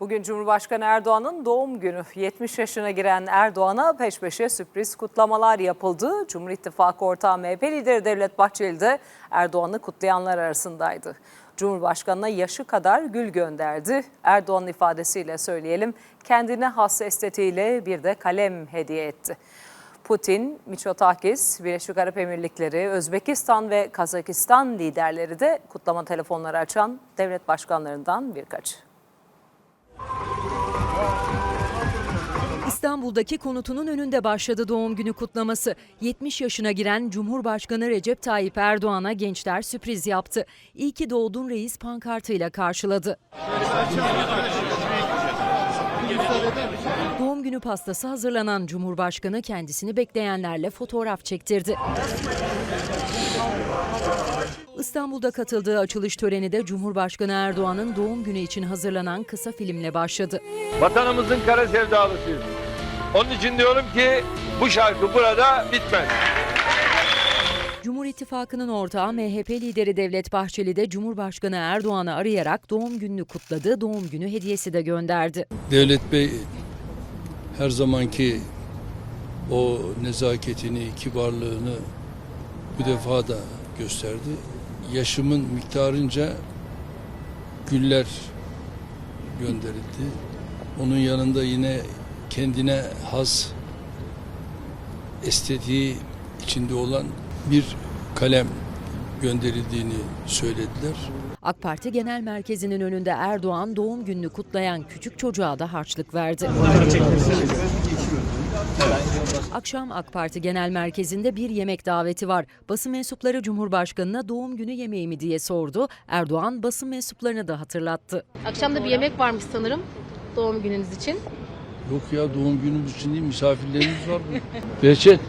Bugün Cumhurbaşkanı Erdoğan'ın doğum günü. 70 yaşına giren Erdoğan'a peş peşe sürpriz kutlamalar yapıldı. Cumhur İttifakı ortağı MHP lideri Devlet Bahçeli de Erdoğan'ı kutlayanlar arasındaydı. Cumhurbaşkanına yaşı kadar gül gönderdi. Erdoğan'ın ifadesiyle söyleyelim kendine has estetiğiyle bir de kalem hediye etti. Putin, Miçotakis, Birleşik Arap Emirlikleri, Özbekistan ve Kazakistan liderleri de kutlama telefonları açan devlet başkanlarından birkaçı. İstanbul'daki konutunun önünde başladı doğum günü kutlaması. 70 yaşına giren Cumhurbaşkanı Recep Tayyip Erdoğan'a gençler sürpriz yaptı. İyi ki doğdun reis pankartıyla karşıladı. Günü pastası hazırlanan Cumhurbaşkanı kendisini bekleyenlerle fotoğraf çektirdi. İstanbul'da katıldığı açılış töreni de Cumhurbaşkanı Erdoğan'ın doğum günü için hazırlanan kısa filmle başladı. Vatanımızın kara sevdalısıyız. Onun için diyorum ki bu şarkı burada bitmez. Cumhur İttifakı'nın ortağı MHP lideri Devlet Bahçeli de Cumhurbaşkanı Erdoğan'ı arayarak doğum gününü kutladı, doğum günü hediyesi de gönderdi. Devlet Bey her zamanki o nezaketini, kibarlığını bu defa da gösterdi. Yaşımın miktarınca güller gönderildi. Onun yanında yine kendine has estetiği içinde olan bir kalem gönderildiğini söylediler. AK Parti Genel Merkezi'nin önünde Erdoğan doğum gününü kutlayan küçük çocuğa da harçlık verdi. Akşam AK Parti Genel Merkezi'nde bir yemek daveti var. Basın mensupları Cumhurbaşkanı'na doğum günü yemeği mi diye sordu. Erdoğan basın mensuplarını da hatırlattı. Akşam da bir yemek varmış sanırım doğum gününüz için. Yok ya doğum günümüz için değil misafirlerimiz var. Behçet.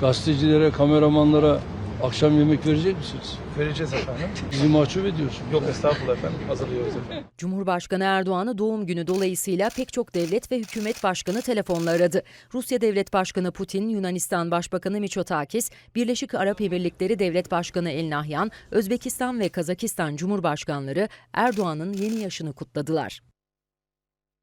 Gazetecilere, kameramanlara akşam yemek verecek misiniz? Vereceğiz efendim. Bizi mahcup ediyorsun. Yok estağfurullah efendim. Hazırlıyoruz efendim. Cumhurbaşkanı Erdoğan'ı doğum günü dolayısıyla pek çok devlet ve hükümet başkanı telefonla aradı. Rusya Devlet Başkanı Putin, Yunanistan Başbakanı Miçotakis, Birleşik Arap Emirlikleri Devlet Başkanı El Nahyan, Özbekistan ve Kazakistan Cumhurbaşkanları Erdoğan'ın yeni yaşını kutladılar.